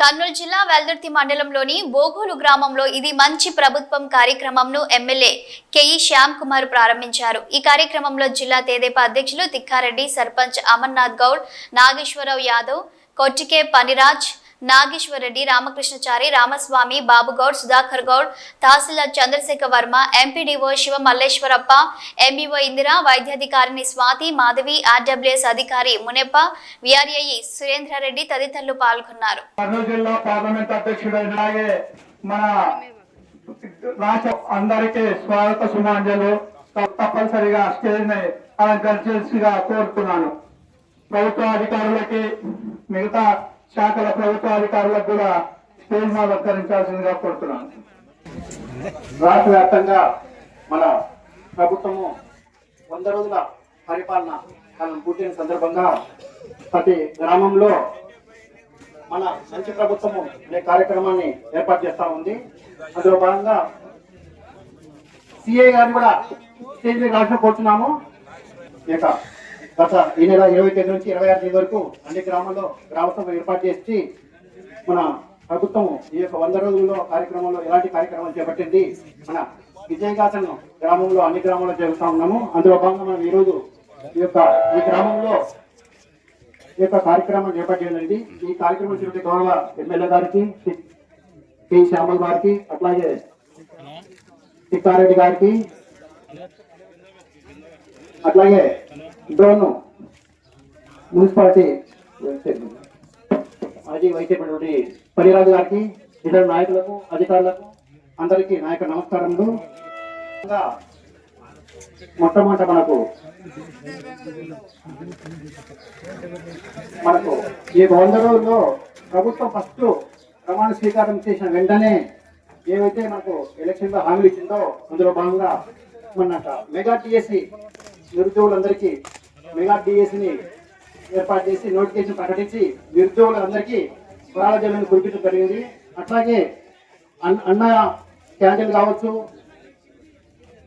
కర్నూలు జిల్లా వెల్దుర్తి మండలంలోని బోగోలు గ్రామంలో ఇది మంచి ప్రభుత్వం కార్యక్రమంను ఎమ్మెల్యే కేఈ శ్యామ్ కుమార్ ప్రారంభించారు. ఈ కార్యక్రమంలో జిల్లా తేదేపా అధ్యక్షులు తిక్కారెడ్డి సర్పంచ్ అమర్నాథ్ గౌడ్ నాగేశ్వరరావు యాదవ్ కొట్టికే పనిరాజ్ నాగేశ్వరరెడ్డి రామకృష్ణచారి రామస్వామి బాబుగౌడ్ సుధాకర్ గౌడ్ తహసీల్దార్ చంద్రశేఖర్ వర్మ ఎంపీడీఓ శివ మల్లేశ్వరప్ప ఎంఈఓ ఇందిరా వైద్యాధికారిని స్వాతి మాధవి ఆర్డబ్ల్యూఎస్ అధికారి మునెప్ప విఆర్ఐ సురేంద్రారెడ్డి తదితరులు పాల్గొన్నారు. కర్నూలు రాష్ట్ర అందరికీ స్వాగత సుమాంజలు. తప్పనిసరిగా స్టేజ్ని అలంకరించాల్సిగా కోరుతున్నాను. ప్రభుత్వ అధికారులకి మిగతా శాఖల ప్రభుత్వ అధికారులకు కూడా స్టేజ్ని కోరుతున్నాను. రాష్ట్ర వ్యాప్తంగా మన ప్రభుత్వము వంద రోజుల పరిపాలన కాలం పూర్తయిన సందర్భంగా ప్రతి గ్రామంలో మన మంచి ప్రభుత్వము అనే కార్యక్రమాన్ని ఏర్పాటు చేస్తా ఉంది. అందులో భాగంగా సిఐ గారిని కూడా స్టేజ్ మీద కోరుతున్నాము. ఇక గత ఈ నెల ఇరవై తేదీ నుంచి ఇరవై ఆరు తేదీ వరకు అన్ని గ్రామాల్లో గ్రామసభ ఏర్పాటు చేసి మన ప్రభుత్వం ఈ యొక్క వంద రోజుల్లో కార్యక్రమంలో ఎలాంటి కార్యక్రమాలు చేపట్టింది? మన విజయగాథను గ్రామంలో అన్ని గ్రామాల్లో జరుగుతూ ఉన్నాము. అందులో భాగంగా మనం ఈ రోజు ఈ యొక్క ఈ గ్రామంలో ఈ యొక్క కార్యక్రమం చేపట్టిందండి ఈ కార్యక్రమం చూసే గౌరవ ఎమ్మెల్యే గారికి శ్రీ శ్యామల్ గారికి అట్లాగే తిక్కారెడ్డి గారికి అట్లాగే డ్రోన్ మున్సిపాలిటీ మాజీ వైస్ పరిరాజు గారికి ఇతర నాయకులకు అధికారులకు అందరికీ నాయక నమస్కారములు మొట్టమొదట మనకు మనకు ఈ వంద రోజుల్లో ప్రభుత్వం ఫస్ట్ ప్రమాణ స్వీకారం చేసిన వెంటనే ఏవైతే మనకు ఎలక్షన్లో హామీలు ఇచ్చిందో అందులో భాగంగా మన మెగా టీఎస్సీ నిరుద్యోగులందరికీ మెగా టిఎస్సిని ఏర్పాటు చేసి నోటిఫికేషన్ ప్రకటించి నిరుద్యోగులందరికీ పొరాల జల్లును కురిపించడం జరిగింది. అట్లాగే అన్- అన్న క్యాంటీన్ కావచ్చు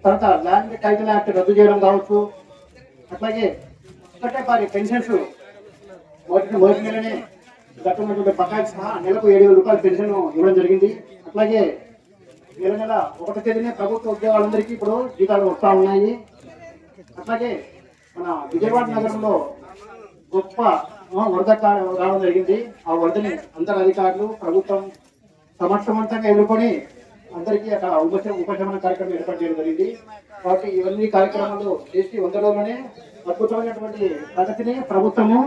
తర్వాత ల్యాండ్ టైటిల్ యాక్ట్ రద్దు చేయడం కావచ్చు అట్లాగే ఒకటే పారి పెన్షన్స్ మొదటి మొదటి నెలనే గతంలో పక్కాకి సహా నెలకు ఏడు వేల రూపాయల పెన్షన్ ఇవ్వడం జరిగింది. అట్లాగే నెల నెల ఒకటి తేదీనే ప్రభుత్వ ఉద్యోగాలందరికీ ఇప్పుడు జీతాలు వస్తూ ఉన్నాయి. అట్లాగే మన విజయవాడ నగరంలో గొప్ప వరద రావడం జరిగింది. ఆ వరదని అందరు అధికారులు ప్రభుత్వం సమర్థవంతంగా ఎదుర్కొని అందరికీ అక్కడ ఉపశమ ఉపశమన కార్యక్రమం ఏర్పాటు చేయడం జరిగింది. కాబట్టి ఇవన్నీ కార్యక్రమాలు చేసి వంద రోజుల్లోనే అద్భుతమైనటువంటి ప్రగతిని ప్రభుత్వము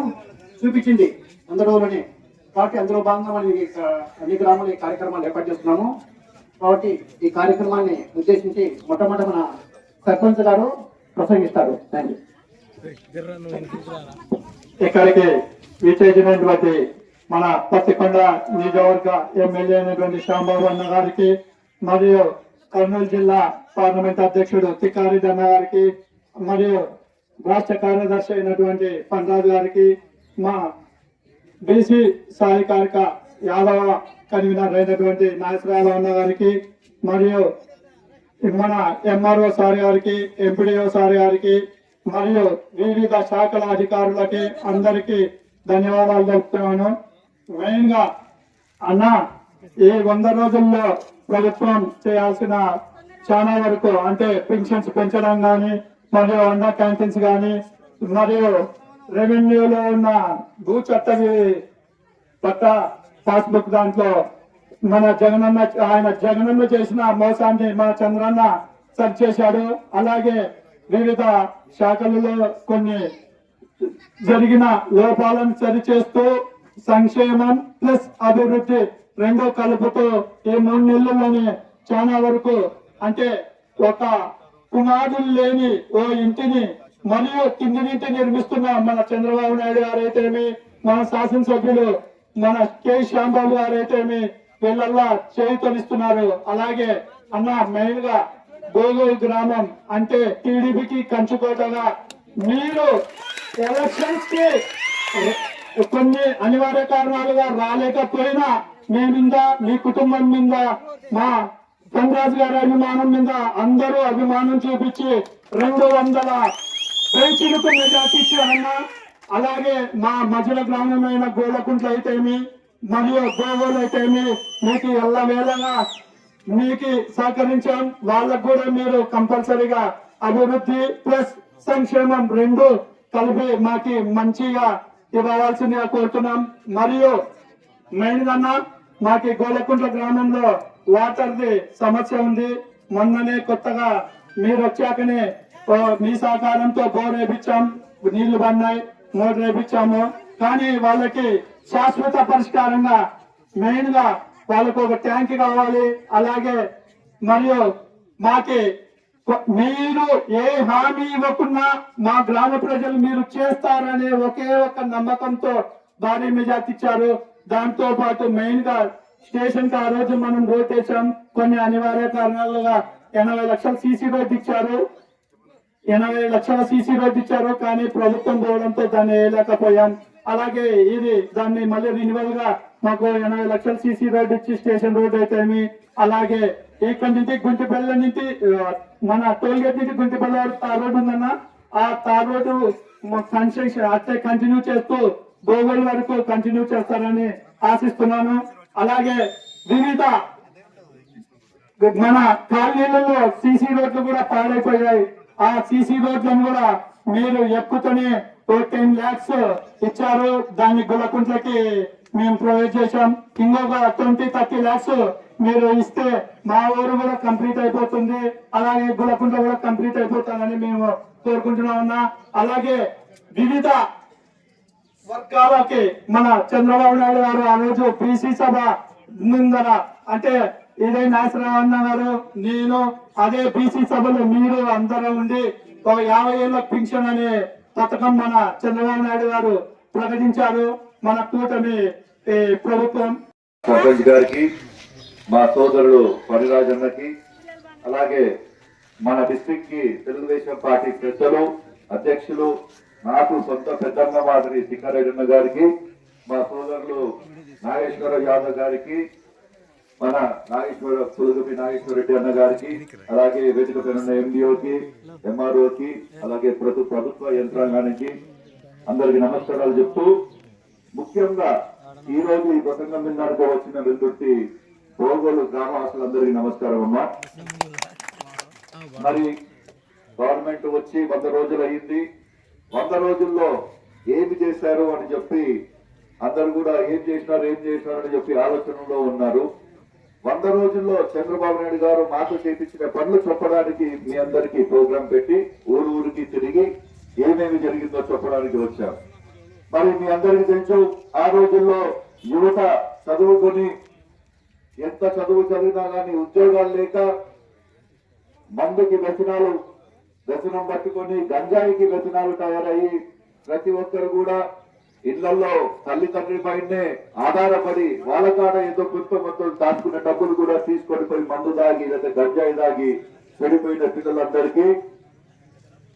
చూపించింది వంద రోజుల్లోనే. కాబట్టి అందులో భాగంగా మనం అన్ని గ్రామాలు ఈ కార్యక్రమాలు ఏర్పాటు చేస్తున్నాము. కాబట్టి ఈ కార్యక్రమాన్ని ఉద్దేశించి మొట్టమొదటి మన సర్పంచ్ గారు ప్రసంగిస్తారు. థ్యాంక్ యూ ఇక్కడికి విచ్చేసినటువంటి మన పత్తికొండ నియోజకవర్గ ఎమ్మెల్యే అయినటువంటి శ్యాంబాబు అన్న గారికి మరియు కర్నూలు జిల్లా పార్లమెంట్ అధ్యక్షుడు తిక్కారెడ్డి అన్న గారికి మరియు రాష్ట్ర కార్యదర్శి అయినటువంటి పండ్రాజు గారికి మా బీసీ సహాయకారిక యాదవ కన్వీనర్ అయినటువంటి నాగేశ్వరరావు అన్న గారికి మరియు మన ఎంఆర్ఓ సార్ గారికి ఎంపీడీఓ సార్ గారికి మరియు వివిధ శాఖల అధికారులకి అందరికీ ధన్యవాదాలు తెలుపుతున్నాను. మెయిన్గా అన్న ఈ వంద రోజుల్లో ప్రభుత్వం చేయాల్సిన చాలా వరకు అంటే పెన్షన్స్ పెంచడం కానీ మరియు అన్న క్యాంటీన్స్ కానీ మరియు రెవెన్యూలో ఉన్న భూ చట్ట పట్ట పాస్బుక్ దాంట్లో మన జగనన్న ఆయన జగనన్న చేసిన మోసాన్ని మన చంద్రన్న సరి చేశాడు. అలాగే వివిధ శాఖలలో కొన్ని జరిగిన లోపాలను సరిచేస్తూ సంక్షేమం ప్లస్ అభివృద్ధి రెండో కలుపుతూ ఈ మూడు నెలల్లోనే చాలా వరకు అంటే ఒక పునాదులు లేని ఓ ఇంటిని మరియు కింది నీటి నిర్మిస్తున్న మన చంద్రబాబు నాయుడు గారైతేమి మన శాసనసభ్యులు మన కె. శ్యాంబాబు గారైతేమి వీళ్ళల్లా చేయుతనిస్తున్నారు అలాగే అన్న మెయిన్గా గోగోల్ గ్రామం అంటే టీడీపీకి కంచుకోటగా మీరు ఎలక్షన్స్కి కొన్ని అనివార్య కారణాలుగా రాలేకపోయినా మీ మీద మీ కుటుంబం మీద మా ధనరాజు గారి అభిమానం మీద అందరూ అభిమానం చూపించి రెండు వందల పైచిలకు మెజార్టీ ఇచ్చారన్నా అలాగే మా మధ్యల గ్రామమైన గోలకుంట్లు అయితేమి మరియు గోగోలు అయితేమి మీకు ఎల్ల వేళగా మీకు సహకరించాం. వాళ్ళకు కూడా మీరు కంపల్సరీగా అభివృద్ధి ప్లస్ సంక్షేమం రెండు కలిపి మాకి మంచిగా ఇవ్వవలసిందిగా కోరుతున్నాం. మరియు మెయిన్ కన్నా మాకి గోలకుంట్ల గ్రామంలో వాటర్ ది సమస్య ఉంది. మొన్ననే కొత్తగా మీరు వచ్చాకనే మీ సహకారంతో బోర్ వేపించాం. నీళ్ళు పడినాయి మోటార్ వేపించాము. కానీ వాళ్ళకి శాశ్వత పరిష్కారంగా మెయిన్గా వాళ్ళకు ఒక ట్యాంక్ కావాలి. అలాగే మరియు మాకి మీరు ఏ హామీ ఇవ్వకున్నా మా గ్రామ ప్రజలు మీరు చేస్తారనే ఒకే ఒక నమ్మకంతో భారీ మెజార్టీ ఇచ్చారు. దాంతో పాటు మెయిన్గా స్టేషన్కి ఆ రోజు మనం రోడ్ కొన్ని అనివార్య కారణాలుగా ఎనభై లక్షల సీసీ రోడ్ ఇచ్చారు. ఎనభై లక్షల సీసీ రోడ్ ఇచ్చారు. కానీ ప్రభుత్వం పోవడంతో దాన్ని వేయలేకపోయాం. అలాగే ఇది దాన్ని మళ్ళీ రినివల్గా మాకు ఎనభై లక్షల సీసీ రోడ్ ఇచ్చి స్టేషన్ రోడ్ అయితేమి అలాగే ఇక్కడి నుంచి గుంటిపల్లె నుంచి ఆ, మన టోల్ గేట్ నుంచి గుంటిపల్లె వరకు తార్ రోడ్ ఉందన్న. ఆ తార్ రోడ్డు కన్స్ట్రక్షన్ అట్టే కంటిన్యూ చేస్తూ గోగోల్ వరకు కంటిన్యూ చేస్తారని ఆశిస్తున్నాను. అలాగే వివిధ మన కాలనీలలో సీసీ రోడ్లు కూడా పాడైపోయాయి. ఆ సీసీ రోడ్లను కూడా మీరు ఎక్కుతూనే ఓ టెన్ ల్యాక్స్ ఇచ్చారు. దాన్ని గులకుంట్లకి మేము ప్రొవైడ్ చేశాం. ఇంకొక ట్వంటీ థర్టీ ల్యాక్స్ మీరు ఇస్తే మా ఊరు కూడా కంప్లీట్ అయిపోతుంది. అలాగే గులకుంట్ల కూడా కంప్లీట్ అయిపోతానని మేము కోరుకుంటున్నా అలాగే వివిధ వర్గాలకి మన చంద్రబాబు నాయుడు గారు ఆ రోజు బీసీ సభ ముందర అంటే ఇదే నాశరామన్న గారు నేను అదే బీసీ సభలో మీరు అందరూ ఉండి ఒక యాభై ఏళ్ళ పింఛన్ అనే పథకం మన చంద్రబాబు నాయుడు గారు ప్రకటించారు. మన కూటమి ప్రభుత్వం. సర్పంచ్ గారికి మా సోదరుడు పరిరాజన్నకి అలాగే మన డిస్ట్రిక్ట్కి తెలుగుదేశం పార్టీ పెద్దలు అధ్యక్షులు నాకు సొంత పెద్దమ్మ మాదిరి శిఖరెడ్డన్న గారికి మా సోదరులు నాగేశ్వర యాదవ్ గారికి మన నాగేశ్వర పులుగుపి నాగేశ్వర రెడ్డి అన్న గారికి అలాగే వేదిక పైన ఉన్న ఎండిఓకి ఎంఆర్ఓకి అలాగే ప్రభుత్వ యంత్రాంగానికి అందరికి నమస్కారాలు చెప్తూ ముఖ్యంగా ఈ రోజు ఈ ప్రసంగం విన్నాడుకో వచ్చిన వెల్దుర్తి బోగోలు గ్రామవాసులందరికీ నమస్కారం అమ్మా. మరి గవర్నమెంట్ వచ్చి వంద రోజులు అయింది. వంద రోజుల్లో ఏమి చేశారు అని చెప్పి అందరు కూడా ఏం చేసినారు ఏం చేసినారు అని చెప్పి ఆలోచనలో ఉన్నారు. వంద రోజుల్లో చంద్రబాబు నాయుడు గారు మాకు చేపించిన పనులు చెప్పడానికి మీ అందరికీ ప్రోగ్రాం పెట్టి ఊరు ఊరికి తిరిగి ఏమేమి జరిగిందో చెప్పడానికి వచ్చాం. మరి మీ అందరికీ తెలుసు ఆ రోజుల్లో యువత చదువుకొని ఎంత చదువు చదివినా కానీ ఉద్యోగాలు లేక మందుకి వ్యసనాలు వ్యసనం పట్టుకొని గంజాయికి వ్యసనాలు తయారయ్యి ప్రతి ఒక్కరు కూడా ఇళ్ళలో తల్లిదండ్రి పైనే ఆధారపడి వాళ్ళ కాడ ఏదో కొంత మొత్తం దాచుకున్న డబ్బులు కూడా తీసుకొని పోయి మందు దాగి లేదా గంజాయి దాగి చెడిపోయిన పిల్లలందరికీ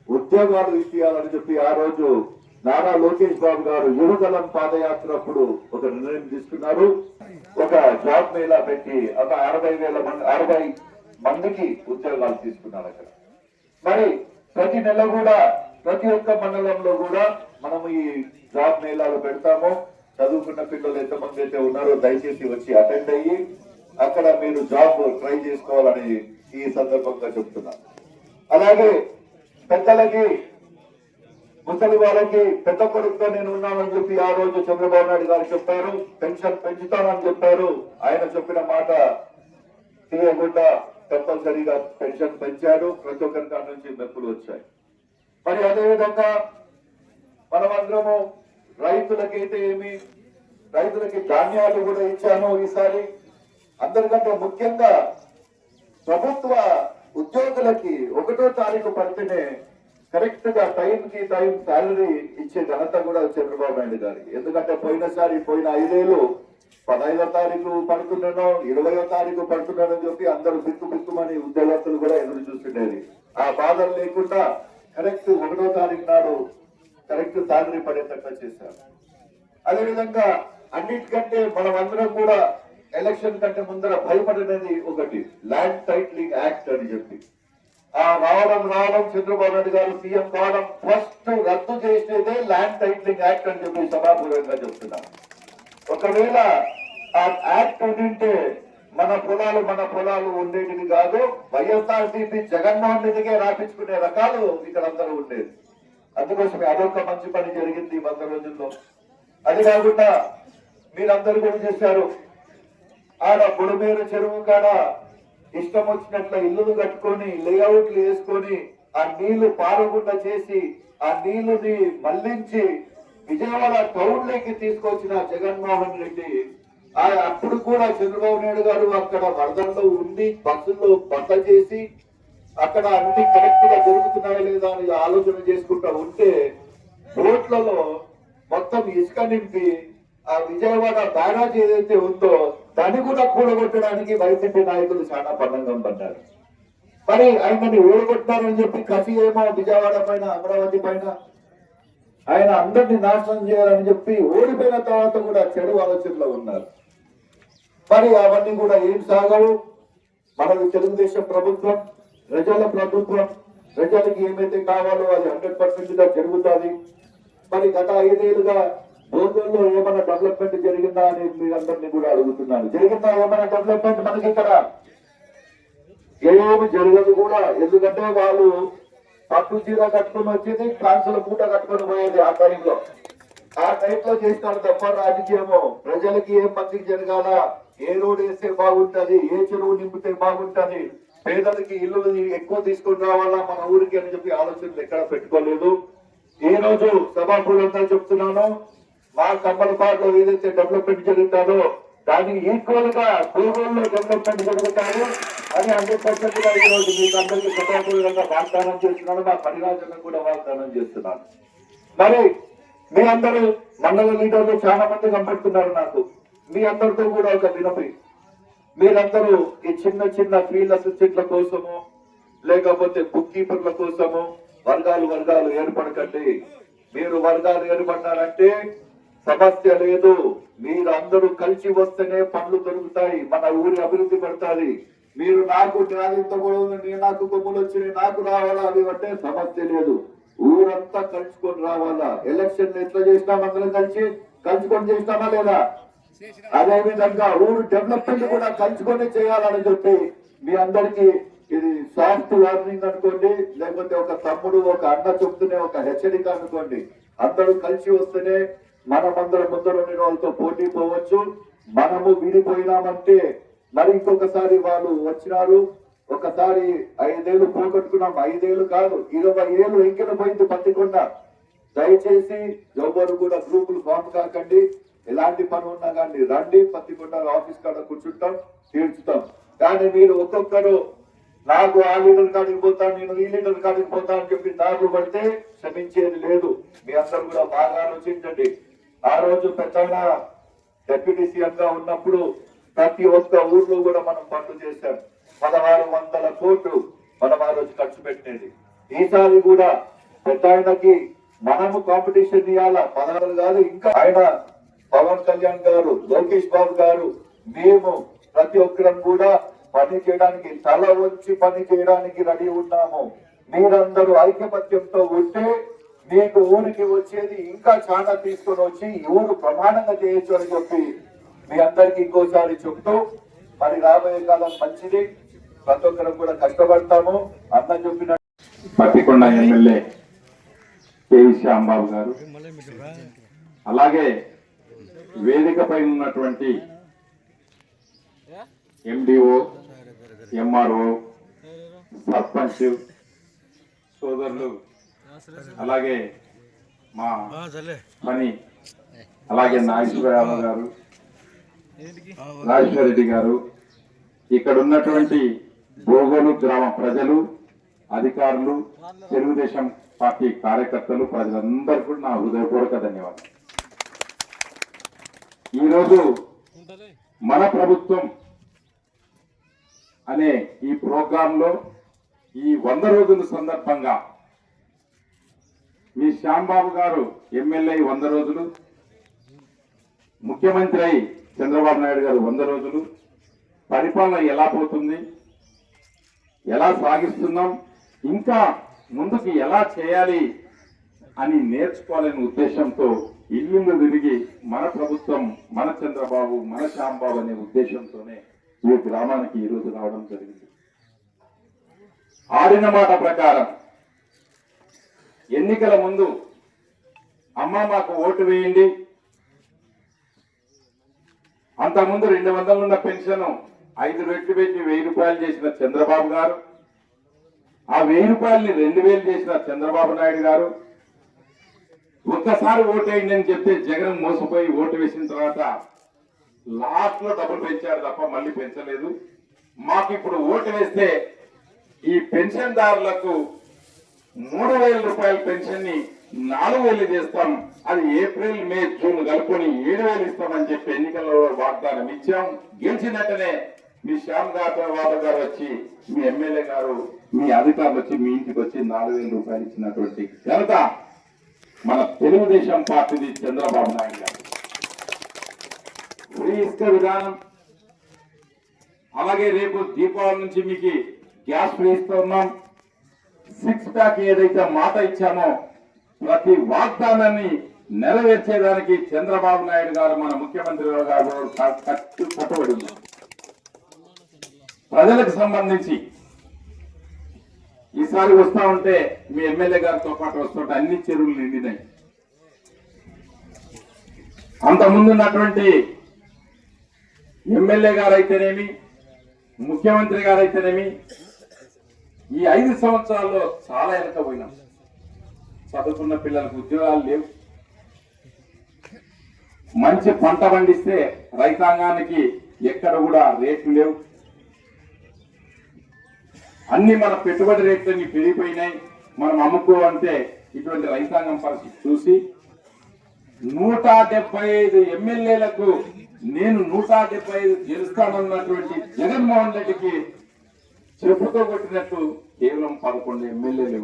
ఉద్యోగాలు ఇచ్చేయాలని చెప్పి ఆ రోజు నారా లోకేష్ బాబు గారు యువతలం పాదయాత్ర అప్పుడు ఒక నిర్ణయం తీసుకున్నారు. ఒక జాబ్ మేళా పెట్టి ఒక అరవై వేల మంది అరవై మందికి ఉద్యోగాలు తీసుకున్నారు అక్కడ. మరి ప్రతి నెల కూడా ప్రతి ఒక్క మండలంలో కూడా మనం ఈ జాబ్ మేళాలు పెడతాము. చదువుకున్న పిల్లలు ఎంతమంది అయితే ఉన్నారో దయచేసి వచ్చి అటెండ్ అయ్యి అక్కడ మీరు జాబ్ ట్రై చేసుకోవాలని ఈ సందర్భంగా చెప్తున్నా అలాగే పెద్దలకి ముసలి వాళ్ళకి పెద్ద కొడుకుగా నేను ఉన్నానని చెప్పి ఆ రోజు చంద్రబాబు నాయుడు గారు చెప్పారు. పెన్షన్ పెంచుతానని చెప్పారు. ఆయన చెప్పిన మాట తీయకుండా తప్పనిసరిగా పెన్షన్ పెంచాడు ప్రతి ఒక్కరి దాని నుంచి మెప్పులు వచ్చాయి. మరి అదేవిధంగా మనమందరము రైతులకైతే ఏమి రైతులకి ధాన్యాలు కూడా ఇచ్చాను ఈసారి. అందరికంటే ముఖ్యంగా ప్రభుత్వ ఉద్యోగులకి ఒకటో తారీఖు పడితేనే కరెక్ట్గా టైం కి టైం శాలరీ ఇచ్చే ఘనత కూడా చంద్రబాబు నాయుడు గారికి. ఎందుకంటే పోయినసారి పోయిన ఐదేళ్ళు పదహైదో తారీఖు పడుతున్నానో ఇరవయో తారీఖు పడుతున్నానని చెప్పి అందరూ బిక్కు బిక్కుమని ఉద్యోగస్తులు కూడా ఎదురు చూస్తుండేది. ఆ బాధలు లేకుండా కరెక్ట్ ఒకటో తారీఖు నాడు కరెక్ట్ శాలరీ పడేటట్టు చేశారు. అదేవిధంగా అన్నిటికంటే మనం అందరం కూడా ఎలక్షన్ కంటే ముందర భయపడినది ఒకటి ల్యాండ్ టైట్లింగ్ యాక్ట్ అని చెప్పి. ఆ రావడం రావడం చంద్రబాబు నాయుడు గారు సీఎం కావడం ఫస్ట్ రద్దు చేసేదే ల్యాండ్ టైట్లింగ్ యాక్ట్ అని చెప్పి సభాపూర్వకంగా చెప్తున్నా. ఒకవేళ ఆ యాక్ట్ ఉండింటే మన పొలాలు మన పొలాలు ఉండేటివి కాదు వైఎస్ఆర్సీపీ జగన్మోహన్ రెడ్డికే రాపించుకునే రకాలు ఇక్కడ అందరూ ఉండేది అందుకోసమే అదొక మంచి పని జరిగింది ఈ వంద రోజుల్లో. అది కాకుండా మీరందరూ కూడా చేశారు ఆడ బుడమేరు చెరువు కాడ ఇష్టం వచ్చినట్ల ఇల్లులు కట్టుకొని లేఅవుట్లు వేసుకొని ఆ నీళ్ళు పారకుండా చేసి ఆ నీళ్ళుని మళ్ళించి విజయవాడ టౌన్లోకి తీసుకొచ్చిన జగన్మోహన్ రెడ్డి. ఆ అప్పుడు కూడా చంద్రబాబు నాయుడు గారు అక్కడ వరదల్లో ఉండి బస్సుల్లో బస చేసి అక్కడ అన్ని కరెక్ట్గా జరుగుతున్నాయా లేదా అని ఆలోచన చేసుకుంటా ఉంటే బోట్లలో మొత్తం ఇసుక నింపి ఆ విజయవాడ బ్యారాజ్ ఏదైతే ఉందో దాన్ని కూడా కూడగొట్టడానికి వైసీపీ నాయకులు చాలా పన్నంగం పడ్డారు. మరి ఆయనని ఓడగొట్టారని చెప్పి కసి ఏమో విజయవాడ పైన అమరావతి పైన. ఆయన అందరినీ నాశనం చేయాలని చెప్పి ఓడిపోయిన తర్వాత కూడా చెడు ఆలోచనలో ఉన్నారు. మరి అవన్నీ కూడా ఏం సాగవు? మనకు తెలుగుదేశం ప్రభుత్వం ప్రజల ప్రభుత్వం. ప్రజలకి ఏమైతే కావాలో అది హండ్రెడ్ పర్సెంట్గా జరుగుతుంది. మరి గత ఐదేళ్ళుగా భూగోల్లో ఏమైనా డెవలప్మెంట్ జరిగిందా అని మీరందరినీ కూడా అడుగుతున్నాను. జరిగిందా ఏమైనా డెవలప్మెంట్ మనకి ఇక్కడ? ఏమి జరగదు కూడా. ఎందుకంటే వాళ్ళు పట్టు చీర కట్టుకుని వచ్చేది కాన్సుల పూట కట్టుకొని పోయేది ఆ టైంలో ఆ టైంలో చేసిన తప్ప రాజకీయము. ప్రజలకి ఏం మంచికి జరగాల? ఏ రోడ్ వేస్తే బాగుంటది? ఏ చెరువు నింపితే బాగుంటది? పేదలకి ఇల్లు ఎక్కువ తీసుకొని రావాలా? మన ఊరికి అని చెప్పి ఆలోచనలు ఎక్కడ పెట్టుకోలేదు. ఈ రోజు సభాపూర్వంగా చెప్తున్నాను. మా కమ్మలపాడులో ఏదైతే డెవలప్మెంట్ జరుగుతుందో దానికి ఈక్వల్గా గూగుల్లో డెవలప్మెంట్ జరుగుతారు. అని హండ్రెడ్ పర్సెంట్గా ఈరోజు మీకు అందరికీ సభాపూర్వకంగా వాగ్దానం చేస్తున్నాను. మా పరిరాజులకు కూడా వాగ్దానం చేస్తున్నాను మరి మీ అందరూ మండల లీడర్లు చాలా మంది కనబడుతున్నారు నాకు. మీ అందరితో కూడా ఒక వినపి మీరందరూ ఈ చిన్న చిన్న ఫీల్డ్ అసిస్టెంట్ల కోసము లేకపోతే బుక్ కీపర్ల కోసము వర్గాలు వర్గాలు ఏర్పడకండి. మీరు వర్గాలు ఏర్పడ్డారంటే సమస్య లేదు. మీరు కలిసి వస్తేనే పనులు దొరుకుతాయి మన ఊరి అభివృద్ధి పడుతుంది. మీరు నాకు న్యాయంతో కూడా ఉంది, నీ నాకు కొమ్ములు వచ్చినాయి నాకు రావాలా? అవి అంటే సమస్య లేదు. ఊరంతా కలుసుకొని రావాలా? ఎలక్షన్ ఎట్లా చేసినాం అందరం కలిసి? కలుసుకొని చేసినామా లేదా? అదే విధంగా ఊరు డెవలప్మెంట్ కూడా కలుసుకొని చేయాలని చెప్పి మీ అందరికి ఇది సాఫ్ట్ వార్నింగ్ అనుకోండి లేకపోతే ఒక తమ్ముడు ఒక అన్న చెప్తూనే ఒక హెచ్చరిక అనుకోండి. అందరూ కలిసి వస్తేనే మనమందరం అందరం వాళ్ళతో పోటీ పోవచ్చు. మనము విడిపోయినామంటే మరి ఇంకొకసారి వాళ్ళు వచ్చినారు. ఒకసారి ఐదేళ్ళు పోగొట్టుకున్నాం. ఐదేళ్ళు కాదు ఇరవై ఏళ్ళు ఎంకెలు పోయింది పత్తికొండ దయచేసి ఎవరు కూడా గ్రూపులు ఫామ్ కాకండి. ఎలాంటి పని ఉన్నా కానీ రండి. పత్తికొండ ఆఫీస్ కాడ కూర్చుంటాం తీర్చుతాం. కానీ మీరు ఒక్కొక్కరు నాకు ఆ లీడర్ కాడికి పోతాను నేను ఈ లీడర్ కాడికి పోతాను అని చెప్పి దారులు పడితే క్షమించేది లేదు. మీ అందరు కూడా బాగా ఆలోచించండి. ఆ రోజు పెద్ద డెప్యూటీ సీఎం గా ఉన్నప్పుడు ప్రతి ఒక్క ఊర్లో కూడా మనం పనులు చేశాం. పదహారు వందల కోట్లు మనం ఆ రోజు ఖర్చు పెట్టినది. ఈసారి కూడా పెద్ద ఆయనకి మనము కాంపిటీషన్ ఇవ్వాల పదహారు కాదు ఇంకా ఆయన పవన్ కళ్యాణ్ గారు లోకేష్ బాబు గారు మేము ప్రతి ఒక్కరం కూడా పని చేయడానికి తల వచ్చి పని చేయడానికి రెడీ ఉన్నాము. మీరందరూ ఐక్యమత్యంతో ఉంటే నీకు ఊరికి వచ్చేది ఇంకా చాలా తీసుకొని వచ్చి ఊరు ప్రమాణంగా చేయొచ్చు అని చెప్పి మీ అందరికి ఇంకోసారి చెప్తూ మరి రాబోయే కాలం మంచిది. ప్రతి ఒక్కరం కూడా కష్టపడతాము. అన్న చెప్పిన పత్తికొండ ఎమ్మెల్యే కేవి శ్యాంబాబు గారు అలాగే వేదికపై ఉన్నటువంటి ఎండిఓ ఎంఆర్ఓ సర్పంచ్ సోదరులు అలాగే మా పని అలాగే నాగేశ్వరరావు గారు రాజేశ్వర రెడ్డి గారు ఇక్కడ ఉన్నటువంటి బోగోలు గ్రామ ప్రజలు అధికారులు తెలుగుదేశం పార్టీ కార్యకర్తలు ప్రజలందరూ కూడా నా హృదయపూర్వక ధన్యవాదాలు. ఈరోజు మన ప్రభుత్వం అనే ఈ ప్రోగ్రాంలో ఈ వంద రోజుల సందర్భంగా మీ శ్యాంబాబు గారు ఎమ్మెల్యే వంద రోజులు ముఖ్యమంత్రి అయి చంద్రబాబు నాయుడు గారు వంద రోజులు. పరిపాలన ఎలా పోతుంది? ఎలా సాగిస్తున్నాం? ఇంకా ముందుకు ఎలా చేయాలి అని నేర్చుకోవాలనే ఉద్దేశంతో ఇల్లు తిరిగి మన ప్రభుత్వం మన చంద్రబాబు మన శ్యాంబాబు అనే ఉద్దేశంతోనే ఈ గ్రామానికి ఈరోజు రావడం జరిగింది. ఆడిన మాట ప్రకారం ఎన్నికల ముందు అమ్మ మాకు ఓటు వేయండి. అంతకుముందు రెండు వందలు ఉన్న పెన్షన్ ఐదు రెట్లు పెట్టి వెయ్యి రూపాయలు చేసిన చంద్రబాబు గారు ఆ వెయ్యి రూపాయలని రెండు వేలు చేసిన చంద్రబాబు నాయుడు గారు ఒక్కసారి ఓటు వేయండి అని చెప్తే జగన్ మోసపోయి ఓటు వేసిన తర్వాత లాస్ట్లో డబ్బులు పెంచారు తప్ప మళ్ళీ పెంచలేదు. మాకు ఇప్పుడు ఓటు వేస్తే ఈ పెన్షన్దారులకు మూడు వేల రూపాయల పెన్షన్ని నాలుగు వేలు చేస్తాం. అది ఏప్రిల్ మే జూన్ కలుపుకొని ఏడు వేలు ఇస్తామని చెప్పి ఎన్నికల్లో వాగ్దానం ఇచ్చాం. గెలిచినట్టనే మీ శ్యామ్ గారు గారు వచ్చి మీ ఎమ్మెల్యే గారు మీ అధికారులు వచ్చి మీ ఇంటికి వచ్చి నాలుగు వేల రూపాయలు ఇచ్చినటువంటి ఘనత మన తెలుగుదేశం పార్టీది చంద్రబాబు నాయుడు గారు. ఫ్రీ ఇసుక విధానం. అలాగే రేపు దీపావళి నుంచి మీకు గ్యాస్ ఫ్రీ ఇస్తున్నాం సిక్స్ ప్యాక్ ఏదైతే మాట ఇచ్చామో ప్రతి వాగ్దానాన్ని నెరవేర్చేదానికి చంద్రబాబు నాయుడు గారు మన ముఖ్యమంత్రి గారు కట్టు కట్టుబడి ప్రజలకు సంబంధించి ఈసారి వస్తా ఉంటే మీ ఎమ్మెల్యే గారితో పాటు వస్తుంటే అన్ని చెరువులు నిండినాయి. అంతకుముందు ఉన్నటువంటి ఎమ్మెల్యే గారు అయితేనేమి ముఖ్యమంత్రి గారు అయితేనేమి ఈ ఐదు సంవత్సరాల్లో చాలా వెనకపోయినాం చదువుకున్న పిల్లలకు ఉద్యోగాలు లేవు. మంచి పంట పండిస్తే రైతాంగానికి ఎక్కడ కూడా రేట్లు లేవు. అన్ని మన పెట్టుబడి రేట్లన్నీ పెరిగిపోయినాయి. మనం అమ్ముకోవంటే ఇటువంటి రైతాంగం పరిస్థితి చూసి నూట డెబ్బై ఐదు ఎమ్మెల్యేలకు నేను నూట డెబ్బై ఐదు గెలుస్తానన్నటువంటి జగన్మోహన్ రెడ్డికి చెప్పుతో కొట్టినట్టు కేవలం పదకొండు ఎమ్మెల్యేలు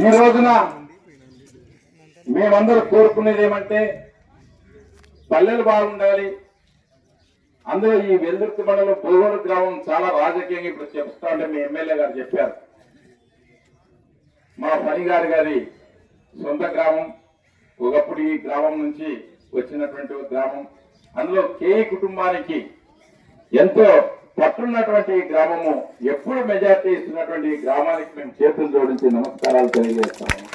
ఈ రోజున మేమందరూ కోరుకునేది ఏమంటే పల్లెలు బాగుండాలి. అందులో ఈ వెల్దుర్తి మండలం పొగోలు గ్రామం చాలా రాజకీయంగా ఇప్పుడు చెప్తా ఉంటే మీ ఎమ్మెల్యే గారు చెప్పారు. మా పనిగారి గారి సొంత గ్రామం ఒకప్పుడు ఈ గ్రామం నుంచి వచ్చినటువంటి గ్రామం. అందులో కేఈ కుటుంబానికి ఎంతో పట్టున్నటువంటి ఈ గ్రామము ఎప్పుడు మెజార్టీ ఇస్తున్నటువంటి ఈ గ్రామానికి మేము చేతులు జోడించి నమస్కారాలు తెలియజేస్తాము.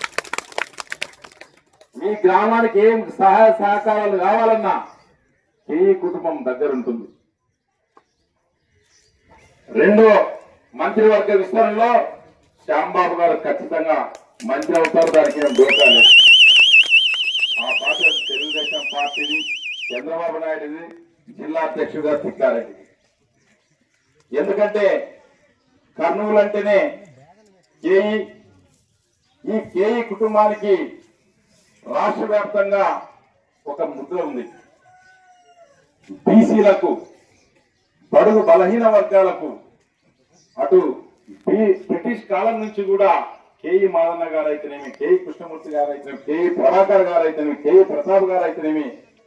మీ గ్రామానికి ఏం సహాయ సహకారాలు కావాలన్నా ఈ కుటుంబం దగ్గర ఉంటుంది. రెండో మంత్రివర్గ విస్తరణలో శ్యాంబాబు గారు ఖచ్చితంగా మంత్రి అవుతారు దానికి ఏం డోకా ఆ పార్టీ తెలుగుదేశం పార్టీది చంద్రబాబు నాయుడుది జిల్లా అధ్యక్షుడిగా తిక్కారెడ్డి ఎందుకంటే కర్నూలు అంటేనే కేఈ ఈ కేఈ కుటుంబానికి రాష్ట్ర వ్యాప్తంగా ఒక ముద్ర ఉంది. బీసీలకు బడుగు బలహీన వర్గాలకు అటు బ్రిటిష్ కాలం నుంచి కూడా కేఈ మాదన్న గారు అయితేనేమి కేఈ కృష్ణమూర్తి గారు అయితేనేమి కేఈ ప్రభాకర్ గారు అయితేనేమి కేఈ ప్రతాప్ గారు అయితేనేమి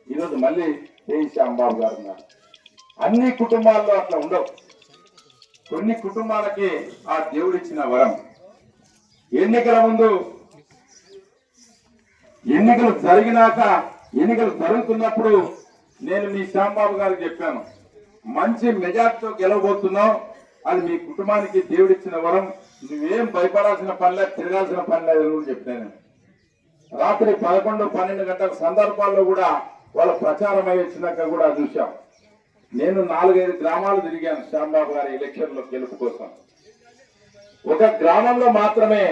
ఈరోజు మళ్ళీ కేఈ శ్యాంబాబు గారు ఉన్నారు. అన్ని కుటుంబాల్లో అట్లా ఉండవు. కొన్ని కుటుంబాలకి ఆ దేవుడిచ్చిన వరం. ఎన్నికల ముందు ఎన్నికలు జరిగినాక ఎన్నికలు జరుగుతున్నప్పుడు నేను మీ శ్యాంబాబు గారికి చెప్పాను మంచి మెజార్టీతో గెలవబోతున్నావు అది మీ కుటుంబానికి దేవుడిచ్చిన వరం. నువ్వేం భయపడాల్సిన పనిలే తిరగాల్సిన పనిలేదు అని చెప్పాను రాత్రి పదకొండు పన్నెండు గంటల సందర్భాల్లో కూడా వాళ్ళ ప్రచారం అయ్యి వచ్చినాక కూడా చూశాం. నేను నాలుగైదు గ్రామాలు తిరిగాను శ్యాంబాబు గారి ఎలక్షన్లో గెలుపు కోసం. ఒక గ్రామంలో మాత్రమే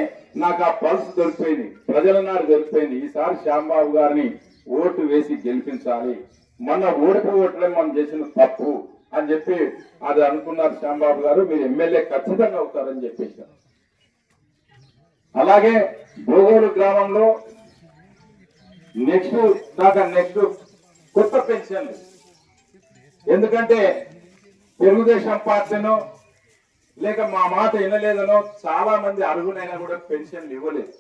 నాకు ఆ పల్స్ దొరికిపోయింది ప్రజల నాడు దొరికిపోయింది. ఈసారి శ్యాంబాబు గారిని ఓటు వేసి గెలిపించాలి. మొన్న ఓట్లే మనం చేసిన తప్పు అని చెప్పి అది అనుకున్నారు శ్యాంబాబు గారు. మీరు ఎమ్మెల్యే ఖచ్చితంగా అవుతారని చెప్పేశారు అలాగే భోగోలు గ్రామంలో నెక్స్ట్ దాకా నెక్స్ట్ కొత్త పెన్షన్లు. ఎందుకంటే తెలుగుదేశం పార్టీనో లేక మా మాట వినలేదనో చాలా మంది అర్హులైనా కూడా పెన్షన్లు ఇవ్వలేదు.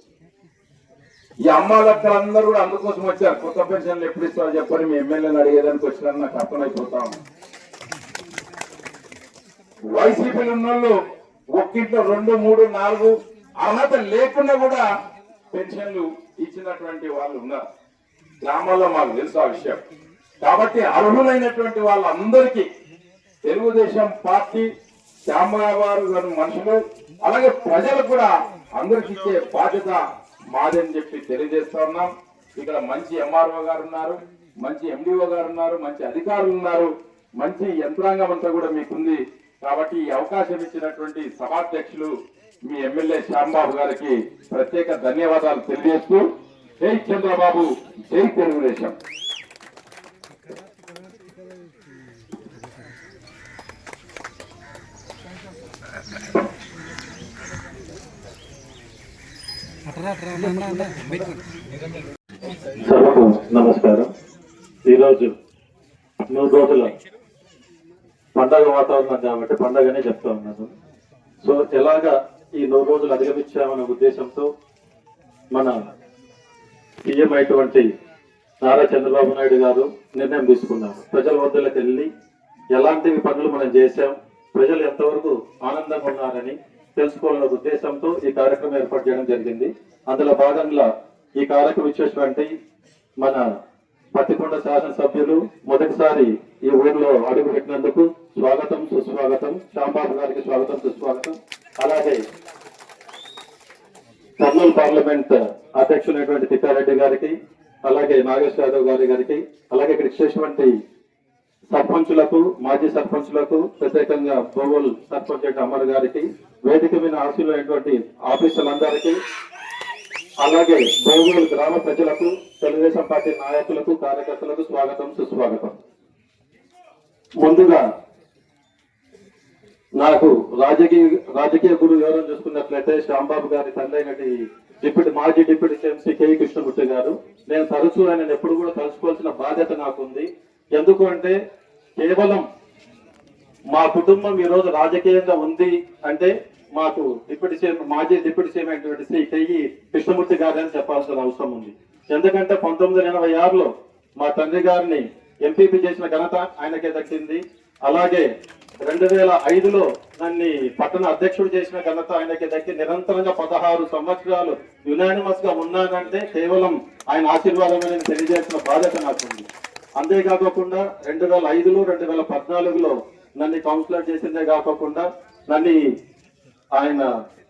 ఈ అమ్మ అందరూ కూడా అందుకోసం వచ్చారు. కొత్త పెన్షన్లు ఎప్పుడు ఇస్తారో చెప్పని మీ ఎమ్మెల్యేని అడిగేదానికి వచ్చినారని నాకు అర్థమైపోతా ఉంది. వైసీపీలు ఉన్నోళ్ళు ఒక్కింట్లో రెండు మూడు నాలుగు అర్హత లేకుండా కూడా పెన్షన్లు ఇచ్చినటువంటి వాళ్ళు ఉన్నారు. గ్రామాల్లో మాకు తెలుసు ఆ విషయం. కాబట్టి అర్హులైనటువంటి వాళ్ళందరికీ తెలుగుదేశం పార్టీ శ్యామగారు గారు మనుషులు అలాగే ప్రజలు కూడా అందరికి ఇచ్చే బాధ్యత మాదని చెప్పి తెలియజేస్తా ఉన్నాం. ఇక్కడ మంచి ఎంఆర్ఓ గారు ఉన్నారు మంచి ఎండిఓ గారు ఉన్నారు మంచి అధికారులు ఉన్నారు మంచి యంత్రాంగం అంతా కూడా మీకుంది. కాబట్టి ఈ అవకాశం ఇచ్చినటువంటి సభాధ్యక్షులు మీ ఎమ్మెల్యే శ్యాంబాబు గారికి ప్రత్యేక ధన్యవాదాలు తెలియజేస్తూ జై చంద్రబాబు జై తెలుగుదేశం. సభకు నమస్కారం. ఈరోజు మూడు రోజుల పండగ వాతావరణం కాబట్టి పండగనే చెప్తా ఉన్నాను. సో ఎలాగా ఈ నూరు రోజులు అధిగమించామనే ఉద్దేశంతో మన సీఎం అయినటువంటి నారా చంద్రబాబు నాయుడు గారు నిర్ణయం తీసుకున్నారు. ప్రజల వద్దలకు వెళ్ళి ఎలాంటివి పనులు మనం చేశాం ప్రజలు ఎంతవరకు ఆనందంగా ఉన్నారని తెలుసుకోవాలనే ఉద్దేశంతో ఈ కార్యక్రమం ఏర్పాటు చేయడం జరిగింది. అందులో భాగంగా ఈ కార్యక్రమం ఇచ్చేటువంటి మన పత్తికొండ శాసనసభ్యులు మొదటిసారి ఈ ఊర్లో అడుగు పెట్టినందుకు స్వాగతం సుస్వాగతం. శ్యాంబాబు గారికి స్వాగతం సుస్వాగతం. అలాగే కర్నూలు పార్లమెంట్ అధ్యక్షులైనటువంటి తిప్పారెడ్డి గారికి అలాగే నాగేశ్వర యాదవ్ గారి గారికి అలాగే ఇక్కడ ఇచ్చేటువంటి సర్పంచులకు మాజీ సర్పంచులకు ప్రత్యేకంగా బోగోల్ సర్పంచ్ అమర్ గారికి వేదిక మీద ఆశీలైనటువంటి ఆఫీసులందరికీ అలాగే బోగోలు గ్రామ ప్రజలకు తెలుగుదేశం పార్టీ నాయకులకు కార్యకర్తలకు స్వాగతం సుస్వాగతం. ముందుగా నాకు రాజకీయ రాజకీయ గురువు ఎవరైనా చూసుకున్నట్లయితే శ్యాంబాబు గారి తండ్రి అయినటి డిప్యూటీ మాజీ deputy CM Shri KE Krishnamurthy గారు. నేను తరచూ ఆయన ఎప్పుడు కూడా తలుచుకోవాల్సిన బాధ్యత నాకుంది. ఎందుకు అంటే కేవలం మా కుటుంబం ఈ రోజు రాజకీయంగా ఉంది అంటే మాకు డిప్యూటీ సీఎం మాజీ డిప్యూటీ సీఎం అయినటువంటి శ్రీ కేఈ కృష్ణమూర్తి గారు అని చెప్పాల్సిన అవసరం ఉంది. ఎందుకంటే పంతొమ్మిది వందల ఎనభై ఆరులో మా తండ్రి గారిని ఎంపీపీ చేసిన ఘనత ఆయనకే దక్కింది. అలాగే రెండు వేల ఐదులో నన్ను పట్టణ అధ్యక్షుడు చేసిన ఘనత ఆయనకి దక్కి నిరంతరంగా పదహారు సంవత్సరాలు యునానిమస్గా ఉన్నానంటే కేవలం ఆయన ఆశీర్వాదమైన తెలియజేసిన బాధ్యత నాకుంది. అంతేకాకుండా రెండు వేల ఐదులో రెండు వేల పద్నాలుగులో నన్ను కౌన్సిలర్ చేసిందే కాకుండా నన్ను ఆయన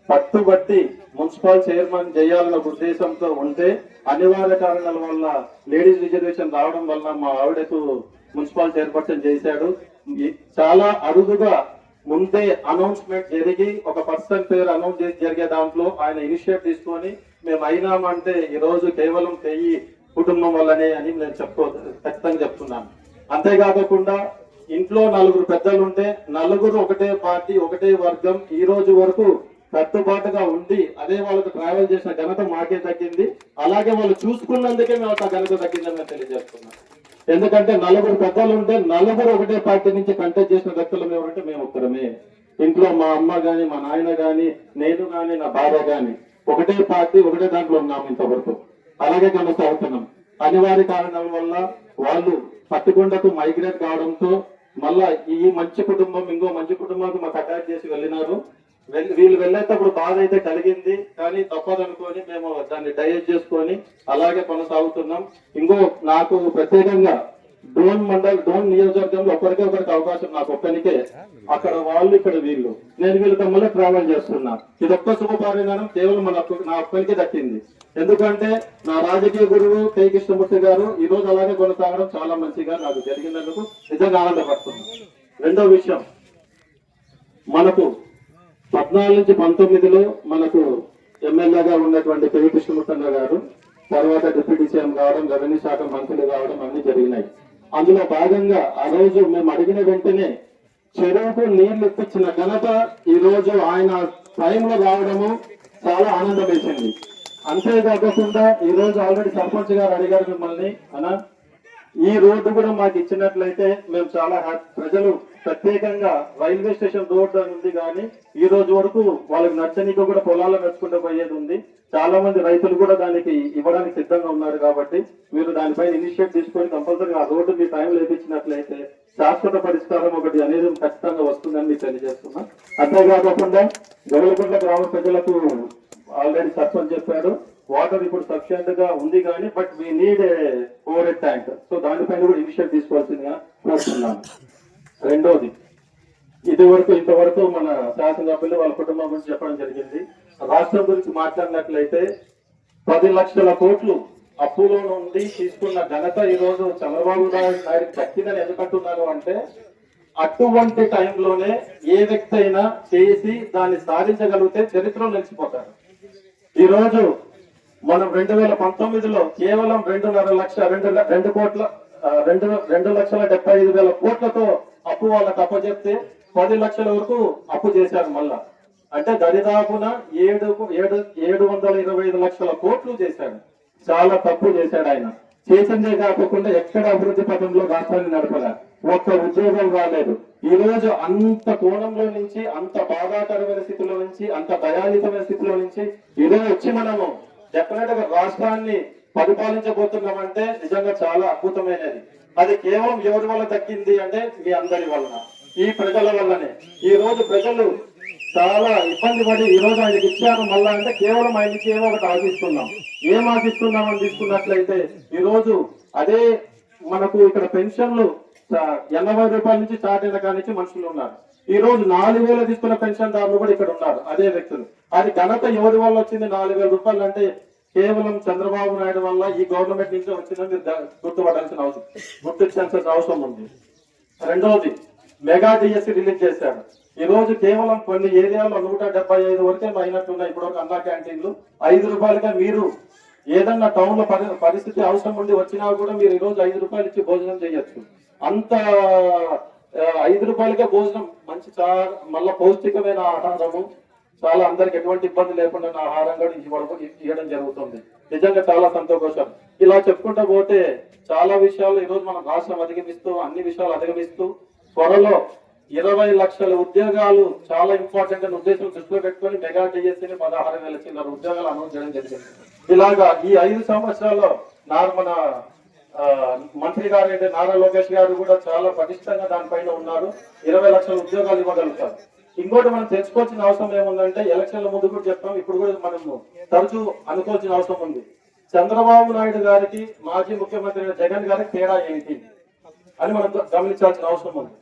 పట్టుబట్టి మున్సిపల్ చైర్మన్ చేయాలన్న ఉద్దేశంతో ఉంటే అనివార్య కారణాల వల్ల లేడీస్ రిజర్వేషన్ రావడం వల్ల మా ఆవిడకు మున్సిపల్ చైర్పర్సన్ చేశాడు. చాలా అరుదుగా ముందే అనౌన్స్మెంట్ జరిగి ఒక పర్సన్ పేరు అనౌన్స్ జరిగే దాంట్లో ఆయన ఇనిషియేట్ తీసుకొని మేము అయినామంటే ఈ రోజు కేవలం చెయ్యి కుటుంబం వల్లనే అని నేను చెప్పుకో ఖచ్చితంగా చెప్తున్నాను. అంతేకాకుండా ఇంట్లో నలుగురు పెద్దలు ఉంటే నలుగురు ఒకటే పార్టీ ఒకటే వర్గం ఈ రోజు వరకు కట్టుబాటుగా ఉండి అదే వాళ్ళకు ట్రావెల్ చేసిన ఘనత మాకే దక్కింది అలాగే వాళ్ళు చూసుకున్నందుకే మేము ఆ ఘనత దక్కిందని నేను తెలియజేస్తున్నాం ఎందుకంటే నలుగురు పెద్దలు ఉంటే నలుగురు ఒకటే పార్టీ నుంచి కంటెక్ట్ చేసిన వ్యక్తులు ఎవరంటే మేము ఒక్కరమే. ఇంట్లో మా అమ్మ గాని మా నాయన గాని నేను గాని నా భార్య గాని ఒకటే పార్టీ ఒకటే దాంట్లో ఉన్నాము ఇంతవరకు. అలాగే కొనసాగుతున్నాం అనివార్య కారణాల వల్ల వాళ్ళు పట్టుకొండకు మైగ్రేట్ కావడంతో మళ్ళా ఈ మంచి కుటుంబం ఇంకో మంచి కుటుంబానికి మాకు అటాక్ చేసి వెళ్ళినారు. వీళ్ళు వెళ్ళేటప్పుడు బాధ అయితే కలిగింది కానీ తప్పదనుకొని మేము దాన్ని డైజెస్ట్ చేసుకొని అలాగే కొనసాగుతున్నాం. ఇంకో నాకు ప్రత్యేకంగా డ్రోన్ మండల్ డ్రోన్ నియోజకవర్గంలో ఒకరికే ఒకరికి అవకాశం నాకు ఒక్కనికే. అక్కడ వాళ్ళు ఇక్కడ వీళ్ళు. నేను వీళ్ళతో మళ్ళీ ట్రావెల్ చేస్తున్నా. ఇది ఒక్క శుభపరిణామం కేవలం మన నా ఒక్కరికే దక్కింది. ఎందుకంటే నా రాజకీయ గురువు కే కృష్ణమూర్తి గారు ఈ రోజు అలాగే కొనసాగడం చాలా మంచిగా నాకు జరిగినందుకు నిజంగా ఆనందపడుతున్నాను. రెండో విషయం మనకు పద్నాలుగు నుంచి పంతొమ్మిదిలో మనకు ఎమ్మెల్యేగా ఉన్నటువంటి కే కృష్ణమూర్తన్న గారు తర్వాత డిప్యూటీ సీఎం కావడం రెవెన్యూ శాఖ మంత్రులు కావడం అన్ని జరిగినాయి. అందులో భాగంగా ఆ రోజు మేము అడిగిన వెంటనే చెరువుకు నీళ్ళు ఇప్పించిన ఘనత ఈ రోజు ఆయన టైంలో రావడము చాలా ఆనందం వేసింది. అంతేకాకుండా ఈ రోజు ఆల్రెడీ సర్పంచ్ గారు అడిగారు మిమ్మల్ని అనా ఈ రోడ్డు కూడా మాకు ఇచ్చినట్లయితే మేము చాలా హ్యాపీ ప్రజలు ప్రత్యేకంగా రైల్వే స్టేషన్ రోడ్డు అని ఉంది కానీ ఈ రోజు వరకు వాళ్ళకి నచ్చనిక కూడా పొలాల్లో నడుచుకుంటూ పోయేది ఉంది. చాలా మంది రైతులు కూడా దానికి ఇవ్వడానికి సిద్ధంగా ఉన్నారు కాబట్టి మీరు దానిపైన ఇనిషియేట్ తీసుకొని కంపల్సరీగా ఆ రోడ్డు మీ టైం లేపించినట్లయితే శాశ్వత పరిష్కారం ఒకటి అనేది ఖచ్చితంగా వస్తుందని మీకు తెలియజేస్తున్నా. అంతేకాకుండా గొడవకుంట్ల గ్రామ ప్రజలకు ఆల్రెడీ సర్పంచ్ చెప్పారు వాటర్ ఇప్పుడు సఫిషియెంట్గా ఉంది కానీ but we need over tank so దానిపైన కూడా ఇనిషియేట్ తీసుకోవాల్సిందిగా కోరుతున్నాను. రెండోది ఇది వరకు ఇంతవరకు మన శాసనసభ్యులు వాళ్ళ కుటుంబం గురించి చెప్పడం జరిగింది. రాష్ట్రం గురించి మాట్లాడినట్లయితే పది లక్షల కోట్లు అప్పులో నుండి తీసుకున్న ఘనత ఈరోజు చంద్రబాబు నాయుడు నాయుడు దక్కిందని ఎందుకంటున్నాను అంటే అటువంటి టైంలోనే ఏ వ్యక్తి అయినా చేసి దాన్ని సాధించగలిగితే చరిత్రలో నిలిచిపోతారు. ఈ రోజు మనం రెండు వేల పంతొమ్మిదిలో కేవలం రెండున్నర లక్ష రెండు రెండు కోట్ల రెండు రెండు లక్షల డెబ్బై ఐదు వేల కోట్లతో అప్పు వాళ్ళకి అప్పచెప్తే పది లక్షల వరకు అప్పు చేశారు మళ్ళా. అంటే దరిదాపున ఏడు ఏడు ఏడు వందల ఇరవై ఐదు లక్షల కోట్లు చేశాడు. చాలా తప్పు చేశాడు ఆయన. చేసిందే కాకుండా ఎక్కడ అభివృద్ధి పథంలో రాష్ట్రాన్ని నడపలేదు. ఒక్క ఉద్యోగం రాలేదు. ఈ రోజు అంత కోణంలో నుంచి అంత బాధాకరమైన స్థితిలో నుంచి అంత దయాళితమైన స్థితిలో నుంచి ఈ రోజు వచ్చి మనము డెఫినెట్గా రాష్ట్రాన్ని పరిపాలించబోతున్నామంటే నిజంగా చాలా అద్భుతమైనది. అది కేవలం ఎవరి వల్ల దక్కింది అంటే మీ అందరి వలన ఈ ప్రజల వల్లనే. ఈ రోజు ప్రజలు చాలా ఇబ్బంది పడి ఈ రోజు ఆయనకి ఇచ్చారు మళ్ళా అంటే కేవలం ఆయనకి ఏమో ఒకటి ఆశిస్తున్నాం. ఏం ఆశిస్తున్నాం అని తీసుకున్నట్లయితే ఈ రోజు అదే మనకు ఇక్కడ పెన్షన్లు ఎనభై రూపాయల నుంచి స్టార్ట్ అయిన కాడి నుంచి మనుషులు ఉన్నారు. ఈ రోజు నాలుగు వేలు తీసుకున్న పెన్షన్ దారులు కూడా ఇక్కడ ఉన్నారు అదే వ్యక్తులు. అది ఘనత ఎవరి వల్ల వచ్చింది? నాలుగు వేల రూపాయలు అంటే కేవలం చంద్రబాబు నాయుడు వల్ల ఈ గవర్నమెంట్ నుంచి వచ్చిందని మీరు ద- గుర్తుపట్టాల్సిన అవసరం గుర్తించాల్సిన అవసరం ఉంది. రెండవది మెగా డిఎస్సి రిలీజ్ చేశాడు ఈ రోజు కేవలం కొన్ని ఏరియాలో నూట డెబ్బై ఐదు వరకే అయినట్టున్నాయి ఇప్పుడు ఒక అన్నా క్యాంటీన్లు. ఐదు రూపాయలుగా మీరు ఏదన్నా టౌన్లో పరి- పరిస్థితి అవసరం ఉండి వచ్చినా కూడా మీరు ఈ రోజు ఐదు రూపాయలు ఇచ్చి భోజనం చేయొచ్చు. అంత ఐదు రూపాయలకే భోజనం మంచి చాలా మళ్ళీ పౌష్టికమైన ఆహారము. చాలా అందరికి ఎటువంటి ఇబ్బంది లేకుండా నా ఆహారం కూడా ఇవ్వడం ఇవ్వడం జరుగుతుంది. నిజంగా చాలా సంతోషం. ఇలా చెప్పుకుంటూ పోతే చాలా విషయాలు ఈరోజు మనం రాష్ట్రం అధిగమిస్తూ అన్ని విషయాలు అధిగమిస్తూ త్వరలో ఇరవై లక్షల ఉద్యోగాలు చాలా ఇంపార్టెంట్ అనే ఉద్దేశం దృష్టిలో పెట్టుకొని మెగా డిఎస్సీని పదహారు వేల చిల్లర ఉద్యోగాలు అనౌన్స్ చేయడం జరిగింది. ఇలాగా ఈ ఐదు సంవత్సరాల్లో నార్మల్ మన మంత్రి గారు అయితే నారా లోకేష్ గారు కూడా చాలా పటిష్టంగా దానిపైన ఉన్నారు. ఇరవై లక్షల ఉద్యోగాలు ఇవ్వగలుగుతారు. ఇంకోటి మనం తెలుసుకోవాల్సిన అవసరం ఏముందంటే ఎలక్షన్ల ముందు కూడా చెప్తాం ఇప్పుడు కూడా మనము తరచూ అనుకోవాల్సిన అవసరం ఉంది. చంద్రబాబు నాయుడు గారికి మాజీ ముఖ్యమంత్రి జగన్ గారికి తేడా ఏంటి అని మనం గమనించాల్సిన అవసరం ఉంది.